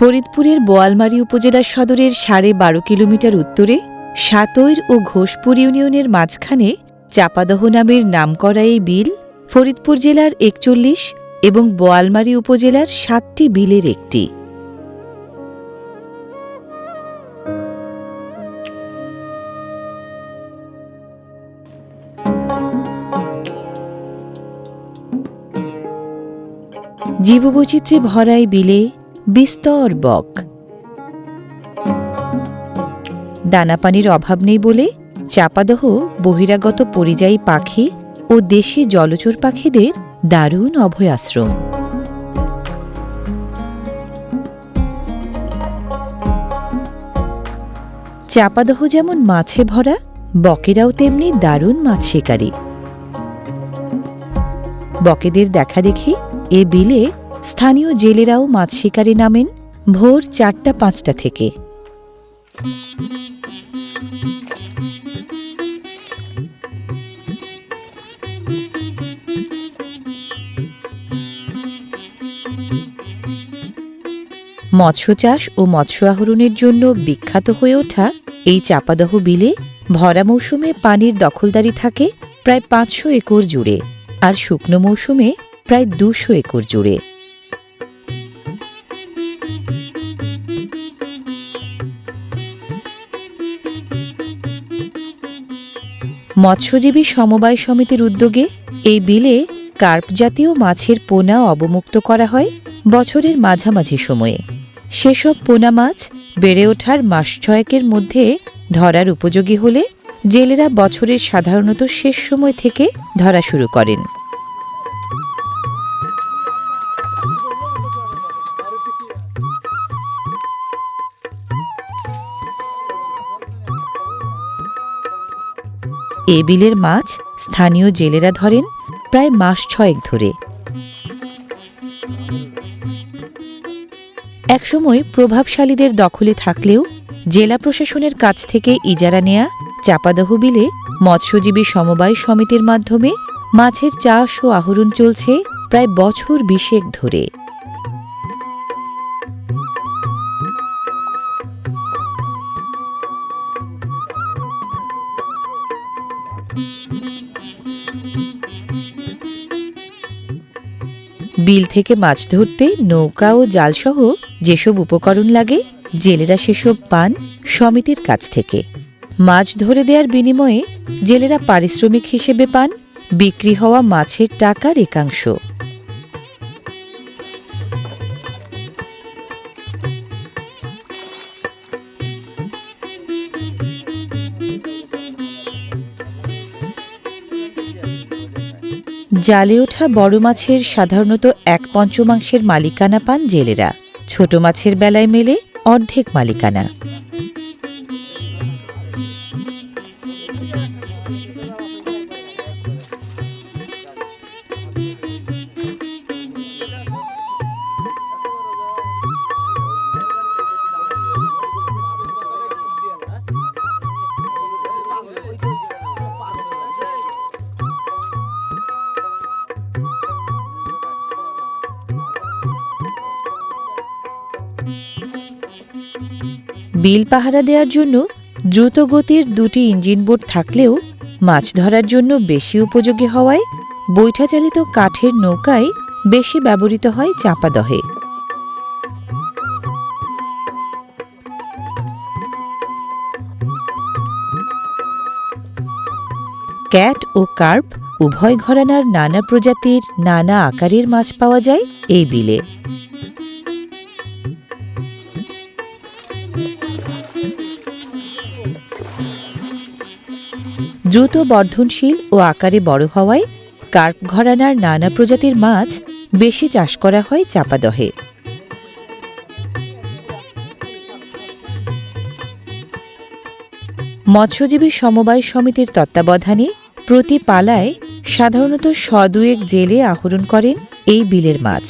ফরিদপুরের বোয়ালমারী উপজেলা সদরের সাড়ে বারো কিলোমিটার উত্তরে সাতৈর ও ঘোষপুর ইউনিয়নের মাঝখানে চাপাদহ নামের নামকরা এই বিল ফরিদপুর জেলার একচল্লিশ এবং বোয়ালমারী উপজেলার সাতটি বিলের একটি। জীববৈচিত্র্যে ভরাই বিলে বিস্তর বক। দানাপানির অভাব নেই বলে চাপাদহ বহিরাগত পরিযায়ী পাখি ও দেশি জলচর পাখিদের দারুণ অভয় আশ্রম চাপাদহ যেমন মাছে ভরা, বকেরাও তেমনি দারুণ মাছ শিকারী। বকেদের দেখা দেখি এ বিলে স্থানীয় জেলেরাও মাছ শিকারে নামেন ভোর চারটা পাঁচটা থেকে। মৎস্য চাষ ও মৎস্য আহরণের জন্য বিখ্যাত হয়ে ওঠা এই চাপাদহ বিলে ভরা মৌসুমে পানির দখলদারি থাকে প্রায় পাঁচশো একর জুড়ে আর শুকনো মৌসুমে প্রায় দুশো একর জুড়ে। মৎস্যজীবী সমবায় সমিতির উদ্যোগে এই বিলে কার্প জাতীয় মাছের পোনা অবমুক্ত করা হয় বছরের মাঝামাঝি সময়ে। সেসব পোনা মাছ বেড়ে ওঠার মাস ছয়েকের মধ্যে ধরার উপযোগী হলে জেলেরা বছরের সাধারণত শেষ সময় থেকে ধরা শুরু করেন। এ বিলের মাছ স্থানীয় জেলেরা ধরেন প্রায় মাস ছয়েক ধরে। একসময় প্রভাবশালীদের দখলে থাকলেও জেলা প্রশাসনের কাছ থেকে ইজারা নেয়া চাপাদহ বিলে মৎস্যজীবী সমবায় সমিতির মাধ্যমে মাছের চাষ ও আহরণ চলছে প্রায় বছর বিশেক ধরে। বিল থেকে মাছ ধরতে নৌকা ও জালসহ যেসব উপকরণ লাগে, জেলেরা সেসব পান সমিতির কাছ থেকে। মাছ ধরে দেওয়ার বিনিময়ে জেলেরা পারিশ্রমিক হিসেবে পান, বিক্রি হওয়া মাছের টাকার একাংশ। জালে ওঠা বড় মাছের সাধারণত এক পঞ্চমাংশের মালিকানা পান জেলেরা। ছোট মাছের বেলায় মেলে অর্ধেক মালিকানা। বিল পাহারা দেওয়ার জন্য দ্রুত গতির দুটি ইঞ্জিন বোট থাকলেও মাছ ধরার জন্য বেশি উপযোগী হওয়ায় বৈঠাচালিত কাঠের নৌকায় বেশি ব্যবহৃত হয় চাপাদহে ক্যাট ও কার্প উভয় ঘরানার নানা প্রজাতির নানা আকারের মাছ পাওয়া যায় এই বিলে। দ্রুত বর্ধনশীল ও আকারে বড় হওয়ায় কার্প ঘরানার নানা প্রজাতির মাছ বেশি চাষ করা হয় চাপাদহে মৎস্যজীবী সমবায় সমিতির তত্ত্বাবধানে প্রতি পালায় সাধারণত সদুয়েক জেলে আহরণ করেন এই বিলের মাছ।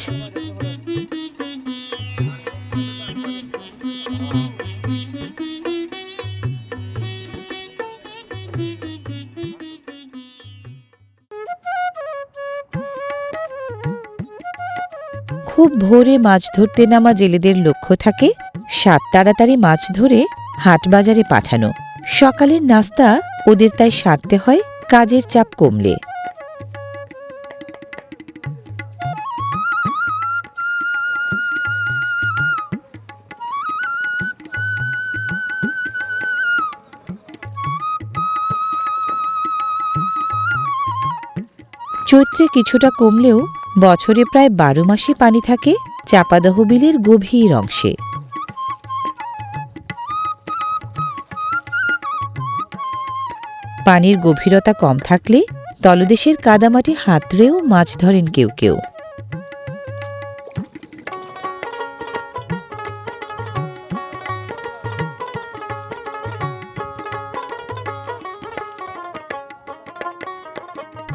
খুব ভোরে মাছ ধরতে নামা জেলেদের লক্ষ্য থাকে, সাত তাড়াতাড়ি মাছ ধরে হাট বাজারে পাঠানো। সকালের নাস্তা ওদের তাই সারতে হয়, কাজের চাপ কমলে। চৈত্রে কিছুটা কমলেও বছরে প্রায় বারো মাসে পানি থাকে চাপাদহ বিলের গভীর অংশে। পানির গভীরতা কম থাকলে তলদেশের কাদামাটি হাতড়েও মাছ ধরেন কেউ কেউ।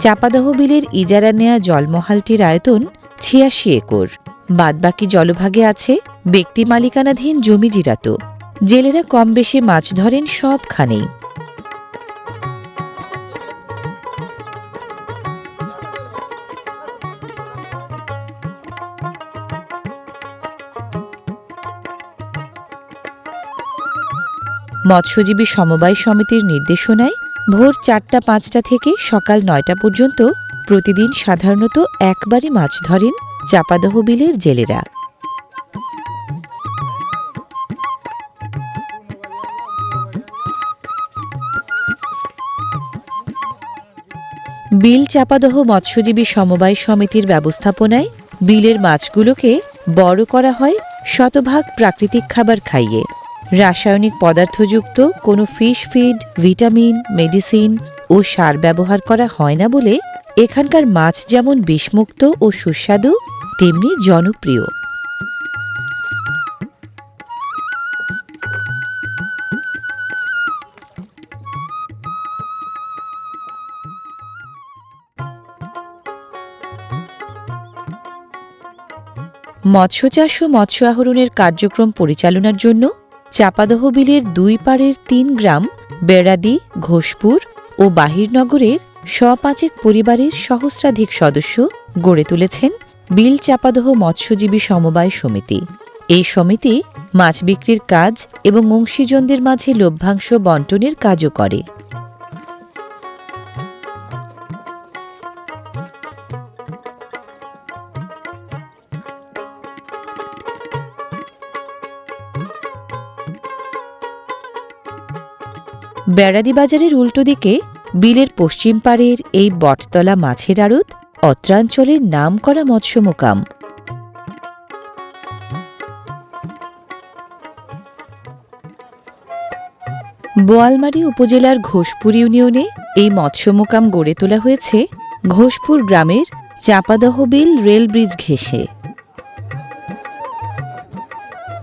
চাপাদহ বিলের ইজারা নেয়া জলমহালটির আয়তন ছিয়াশি একর। বাদবাকি জলভাগে আছে ব্যক্তি মালিকানাধীন জমি জিরাত। জেলেরা কম বেশি মাছ ধরেন সবখানেই। মৎস্যজীবী সমবায় সমিতির নির্দেশনায় ভোর চারটা পাঁচটা থেকে সকাল নয়টা পর্যন্ত প্রতিদিন সাধারণত একবারই মাছ ধরেন চাপাদহ বিলের জেলেরা। বিল চাপাদহ মৎস্যজীবী সমবায় সমিতির ব্যবস্থাপনায় বিলের মাছগুলোকে বড় করা হয় শতভাগ প্রাকৃতিক খাবার খাইয়ে। রাসায়নিক পদার্থযুক্ত কোনো ফিশ ফিড ভিটামিন মেডিসিন ও সার ব্যবহার করা হয় না বলে এখানকার মাছ যেমন বিষমুক্ত ও সুস্বাদু, তেমনি জনপ্রিয়। মৎস্য চাষ ও মৎস্য আহরণের কার্যক্রম পরিচালনার জন্য চাপাদহ বিলের দুই পাড়ের তিন গ্রাম, বেড়াদি, ঘোষপুর ও বাহিরনগরের সপাঁচেক পরিবারের সহস্রাধিক সদস্য গড়ে তুলেছেন বিল চাপাদহ মৎস্যজীবী সমবায় সমিতি। এই সমিতি মাছ বিক্রির কাজ এবং অংশীজনদের মাঝে লভ্যাংশ বন্টনের কাজও করে। বেড়াদি বাজারের উল্টো দিকে বিলের পশ্চিম পাড়ের এই বটতলা মাছের আড়ত অত্রাঞ্চলের নাম করা মৎস্য মোকাম। বোয়ালমারী উপজেলার ঘোষপুর ইউনিয়নে এই মৎস্য মোকাম গড়ে তোলা হয়েছে ঘোষপুর গ্রামের চাপাদহ বিল রেল ব্রিজ ঘেঁষে।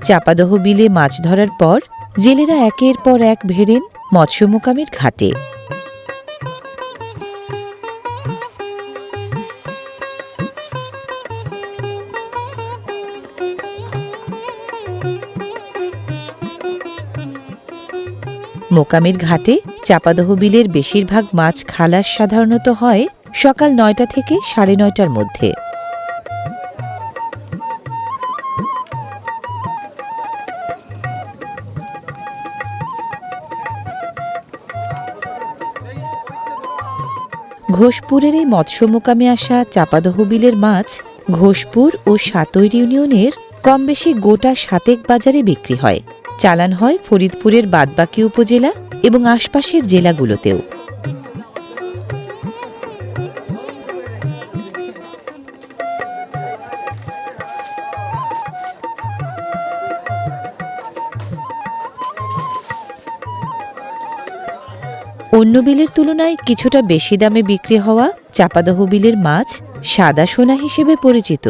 চাপাদহ বিলে মাছ ধরার পর জেলেরা একের পর এক ভেড়েন মৎস্য মোকামের ঘাটে। মোকামের ঘাটে চাপাদহ বিলের বেশিরভাগ মাছ খালাস সাধারণত হয় সকাল নয়টা থেকে সাড়ে নয়টার মধ্যে। ঘোষপুরের এই মৎস্য মোকামে আসা চাপাদহ বিলের মাছ ঘোষপুর ও সাতৈর ইউনিয়নের কম বেশি গোটা সাতেক বাজারে বিক্রি হয়। চালান হয় ফরিদপুরের বাদবাকি উপজেলা এবং আশপাশের জেলাগুলোতেও। অন্য বিলের তুলনায় কিছুটা বেশি দামে বিক্রি হওয়া চাপাদহ বিলের মাছ সাদা সোনা হিসেবে পরিচিত।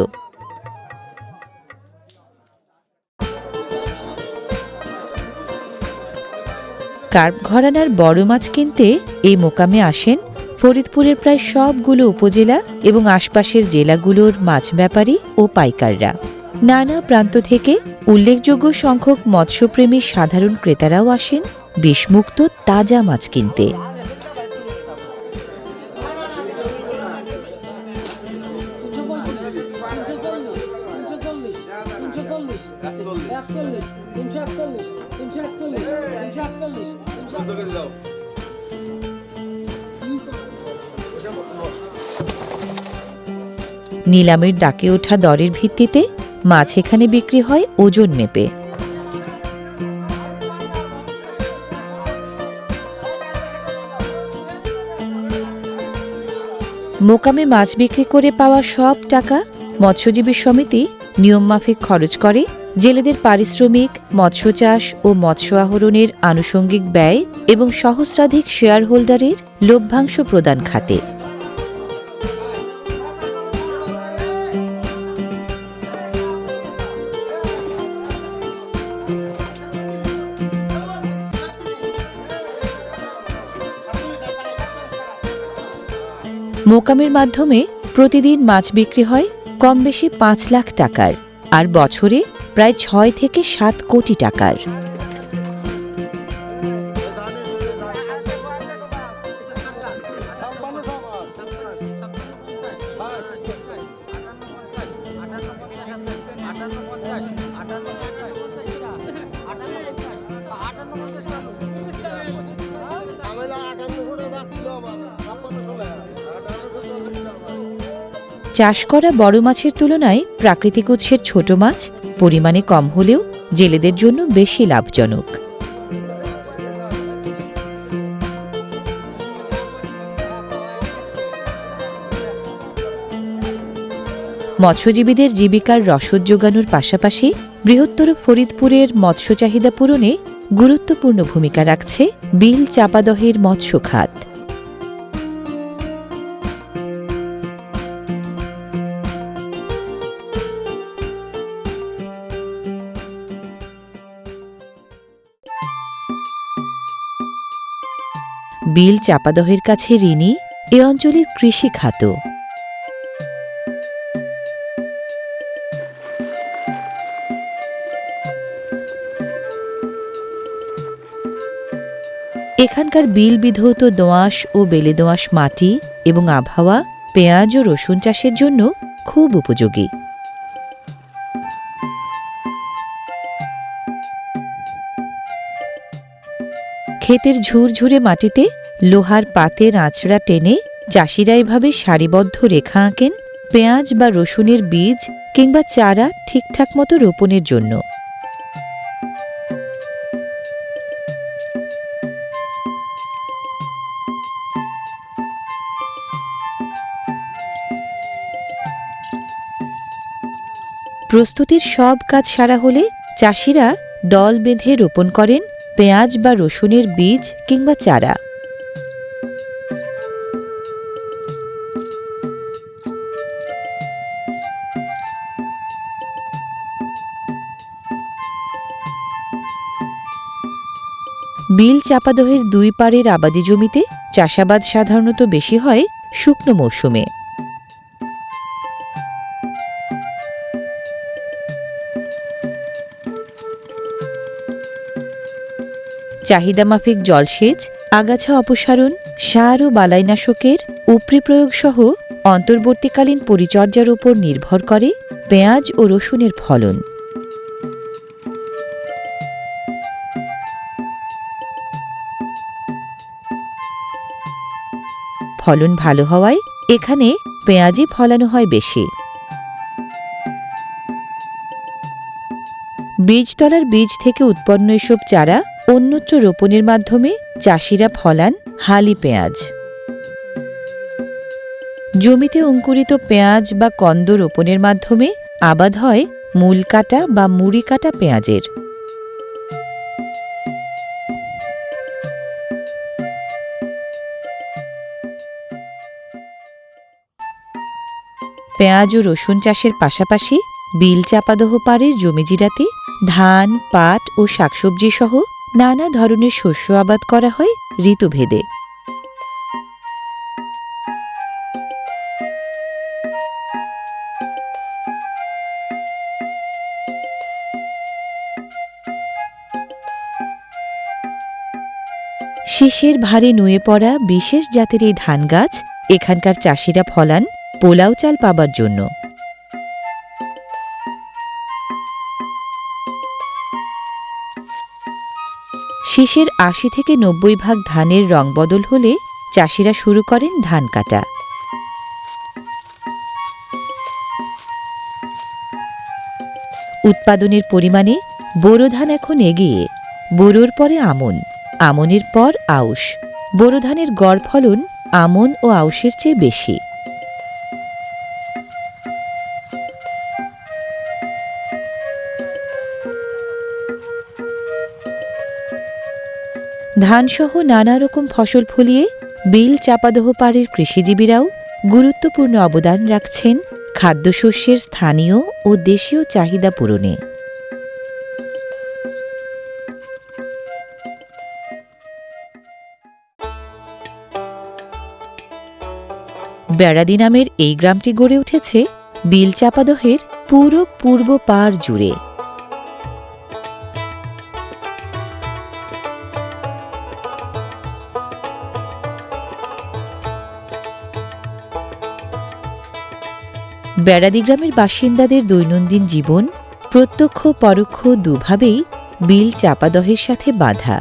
কার্প ঘরানার বড় মাছ কিনতে এই মোকামে আসেন ফরিদপুরের প্রায় সবগুলো উপজেলা এবং আশপাশের জেলাগুলোর মাছ ব্যাপারী ও পাইকাররা। নানা প্রান্ত থেকে উল্লেখযোগ্য সংখ্যক মৎস্যপ্রেমী সাধারণ ক্রেতারাও আসেন, বিষমুক্ত তাজা মাছ কিনতে। নিলামের ডাকে ওঠা দরের ভিত্তিতে মাছ এখানে বিক্রি হয় ওজন মেপে। মোকামে মাছ বিক্রি করে পাওয়া সব টাকা মৎস্যজীবী সমিতি নিয়মমাফিক খরচ করে। জেলেদের পারিশ্রমিক, মৎস্য চাষ ও মৎস্য আহরণের আনুষঙ্গিক ব্যয় এবং সহস্রাধিক শেয়ার হোল্ডারের লভ্যাংশ প্রদান খাতে। মোকামের মাধ্যমে প্রতিদিন মাছ বিক্রি হয় কম বেশি পাঁচ লাখ টাকার, আর বছরে প্রায় ছয় থেকে সাত কোটি টাকার। চাষ করা বড় মাছের তুলনায় প্রাকৃতিক উৎসের ছোট মাছ পরিমাণে কম হলেও জেলেদের জন্য বেশি লাভজনক। মৎস্যজীবীদের জীবিকার রসদ যোগানোর পাশাপাশি বৃহত্তর ফরিদপুরের মৎস্য চাহিদা পূরণে গুরুত্বপূর্ণ ভূমিকা রাখছে বিল চাপাদহের মৎস্য খাত। বিল চাপাদহের কাছে ঋণী, এ অঞ্চলের কৃষি খাত। এখানকার বিল বিধৌত দোঁয়াশ ও বেলে দোঁয়াশ মাটি এবং আবহাওয়া, পেঁয়াজ ও রসুন চাষের জন্য খুব উপযোগী। ক্ষেতের ঝুরঝুরে মাটিতে লোহার পাতের আঁচড়া টেনে চাষিরা এভাবে সারিবদ্ধ রেখা আঁকেন পেঁয়াজ বা রসুনের বীজ কিংবা চারা ঠিকঠাক মতো রোপণের জন্য। প্রস্তুতির সব কাজ সারা হলে চাষিরা দল বেঁধে রোপণ করেন পেঁয়াজ বা রসুনের বীজ কিংবা চারা। বিল চাপাদহের দুই পাড়ের আবাদি জমিতে চাষাবাদ সাধারণত বেশি হয় শুকনো মৌসুমে। চাহিদামাফিক জলসেচ, আগাছা অপসারণ, সার ও বালাইনাশকের উপরি প্রয়োগ সহ অন্তর্বর্তীকালীন পরিচর্যার উপর নির্ভর করে পেঁয়াজ ও রসুনের ফলন। ফলন ভালো হওয়ায় এখানে পেঁয়াজই ফলানো হয় বেশি। বীজতলার বীজ থেকে উৎপন্ন এসব চারা অন্যত্র রোপণের মাধ্যমে চাষিরা ফলান হালি পেঁয়াজ। জমিতে অঙ্কুরিত পেঁয়াজ বা কন্দ রোপণের মাধ্যমে আবাদ হয় মূল কাটা বা মুড়ি কাটা পেঁয়াজের। পেঁয়াজ ও রসুন চাষের পাশাপাশি বিল চাপাদহ পাড়ের জমিজিরাতে ধান, পাট ও শাকসবজি সহ নানা ধরনের শস্য আবাদ করা হয় ঋতুভেদে। শীষের ভারে নুয়ে পড়া বিশেষ জাতের এই ধান গাছ এখানকার চাষিরা ফলান পোলাও চাল পাবার জন্য। শীষের আশি থেকে নব্বই ভাগ ধানের রং বদল হলে চাষিরা শুরু করেন ধান কাটা। উৎপাদনের পরিমাণে বোরো ধান এখন এগিয়ে। বোরোর পরে আমন, আমনের পর আউশ। বোরো ধানের গড় ফলন আমন ও আউশের চেয়ে বেশি। ধানসহ নানা রকম ফসল ফলিয়ে বিল চাপাদহ পাড়ের কৃষিজীবীরাও গুরুত্বপূর্ণ অবদান রাখছেন খাদ্যশস্যের স্থানীয় ও দেশীয় চাহিদা পূরণে। বেড়াদি নামের এই গ্রামটি গড়ে উঠেছে বিল চাপাদহের পুরো পূর্ব পাড় জুড়ে। বেড়াদি গ্রামের বাসিন্দাদের দৈনন্দিন জীবন, প্রত্যক্ষ পরোক্ষ দুভাবেই বিল চাপাদহের সাথে বাঁধা।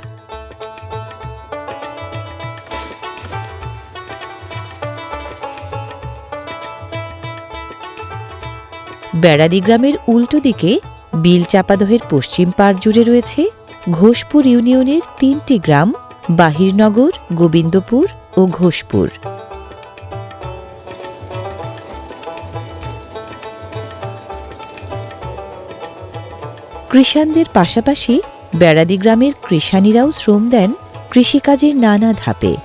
বেড়াদি গ্রামের উল্টো দিকে বিল চাপাদহের পশ্চিম পার জুড়ে রয়েছে ঘোষপুর ইউনিয়নের তিনটি গ্রাম, বাহিরনগর, গোবিন্দপুর ও ঘোষপুর। কৃষাণদের পাশাপাশি বেড়াদি গ্রামের কৃষাণীরাও শ্রম দেন কৃষিকাজের নানা ধাপে।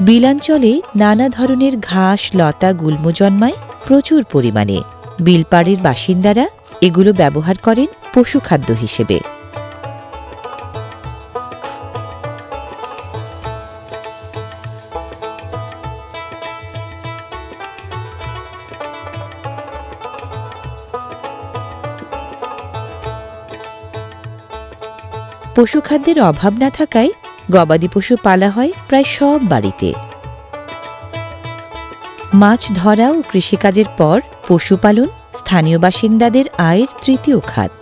বিলাঞ্চলে নানা ধরনের ঘাস, লতা, গুল্ম জন্মায় প্রচুর পরিমাণে। বিলপাড়ের বাসিন্দারা এগুলো ব্যবহার করেন পশুখাদ্য হিসেবে। পশুখাদ্যের অভাব না থাকায় গবাদি পশু পালা হয় প্রায় সব বাড়িতে। মাছ ধরা ও কৃষিকাজের পর পশুপালন স্থানীয় বাসিন্দাদের আয়ের তৃতীয় খাত।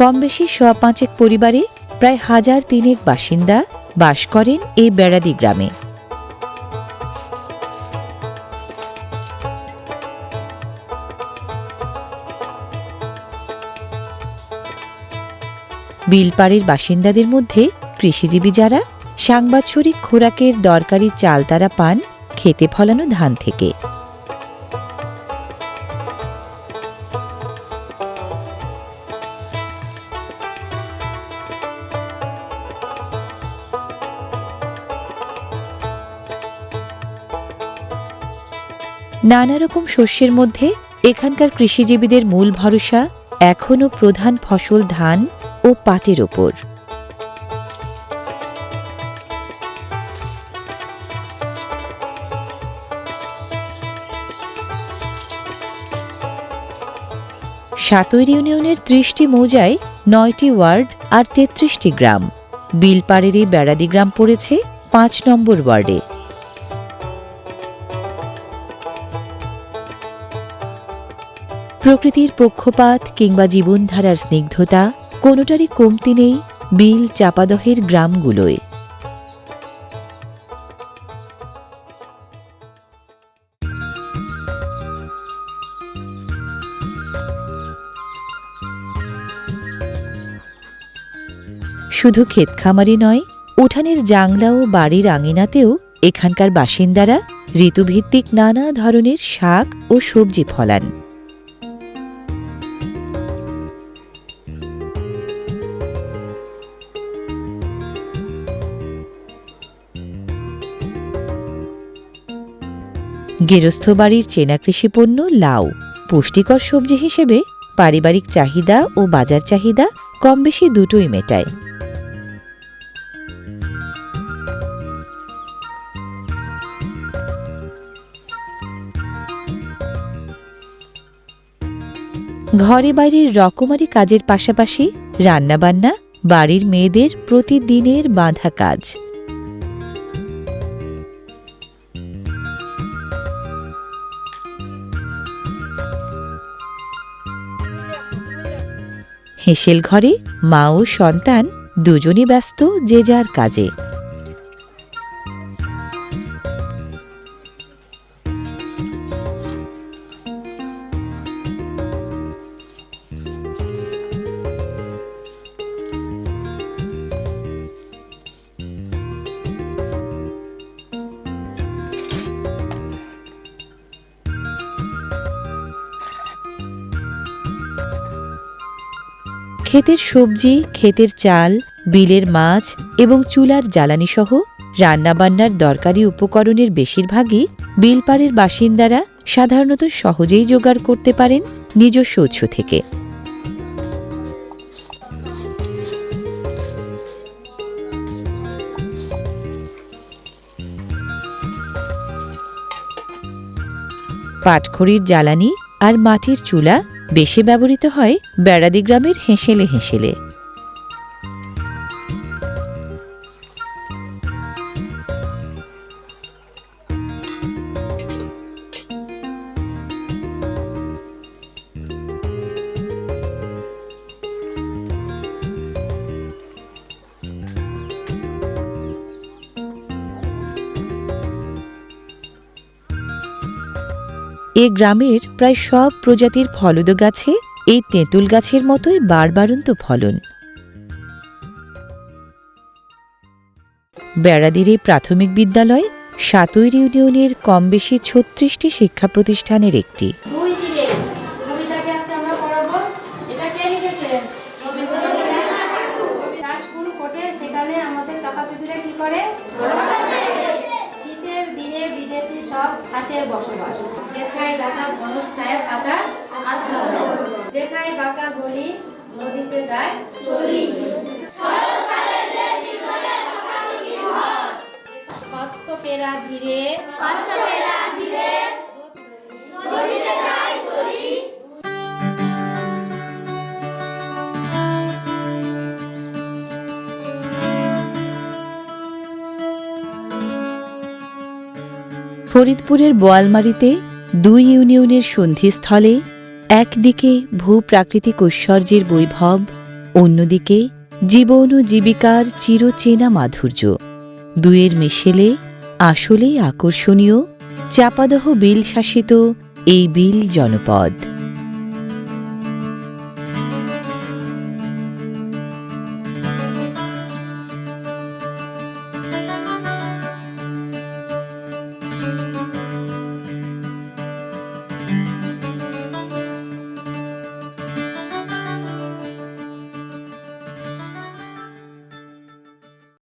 কম বেশি শ পাঁচেক পরিবারে প্রায় হাজার তিনেক বাসিন্দা বাস করেন এই বেড়াদি গ্রামে। বিলপাড়ের বাসিন্দাদের মধ্যে কৃষিজীবী যারা সাংবাৎসরিক খোরাকের দরকারি চাল তারা পান, খেতে ফলানো ধান থেকে। নানা রকম শস্যের মধ্যে এখানকার কৃষিজীবীদের মূল ভরসা এখনও প্রধান ফসল ধান ও পাটের ওপর সাতৈর ইউনিয়নের ত্রিশটি মৌজায় নয়টি ওয়ার্ড আর তেত্রিশটি গ্রাম। বিলপাড়ের এই বেড়াদি গ্রাম পড়েছে পাঁচ নম্বর ওয়ার্ডে। প্রকৃতির পক্ষপাত কিংবা জীবনধারার স্নিগ্ধতা কোনোটারই কমতি নেই বিল চাপাদহের গ্রামগুলোয়। শুধু ক্ষেতখামারি নয়, উঠানের জাংলা ও বাড়ির আঙিনাতেও এখানকার বাসিন্দারা ঋতুভিত্তিক নানা ধরনের শাক ও সবজি ফলান। গেরস্থ বাড়ির চেনা কৃষিপণ্য লাউ। পুষ্টিকর সবজি হিসেবে পারিবারিক চাহিদা ও বাজার চাহিদা কম বেশি দুটোই মেটায়। ঘরে বাইরের রকমারি কাজের পাশাপাশি রান্নাবান্না, বাড়ির মেয়েদের প্রতিদিনের বাঁধা কাজ। হেসেল ঘরে মা ও সন্তান দুজনই ব্যস্ত যে যার কাজে। ক্ষেতের সবজি, ক্ষেতের চাল, বিলের মাছ এবং চুলার জ্বালানি সহ রান্নাবান্নার দরকারি উপকরণের বেশিরভাগই বিলপাড়ের বাসিন্দারা সাধারণত সহজেই জোগাড় করতে পারেন নিজস্ব উৎস থেকে। পাটখড়ির জ্বালানি আর মাটির চুলা বেশি ব্যবহৃত হয় বেড়াদি গ্রামের হেঁসেলে হেঁসেলে। এ গ্রামের প্রায় সব প্রজাতির ফলদ গাছে এই তেঁতুল গাছের মতোই বারবারন্ত ফলন। বেড়াদির এই প্রাথমিক বিদ্যালয় সাতৈর ইউনিয়নের কম বেশি ছত্রিশটি শিক্ষা প্রতিষ্ঠানের একটি। বাঁকা গলি নদীতে যায় চলি পেরা ধীরে ফরিদপুরের বোয়ালমারিতে দুই ইউনিয়নের সন্ধিস্থলে একদিকে ভূপ্রাকৃতিক ঐশ্বর্যের বৈভব, অন্যদিকে জীবন ও জীবিকার চিরচেনা মাধুর্য। দুয়ের মিশেলে আসলেই আকর্ষণীয়, চাপাদহ বিল শাসিত এই বিল জনপদ।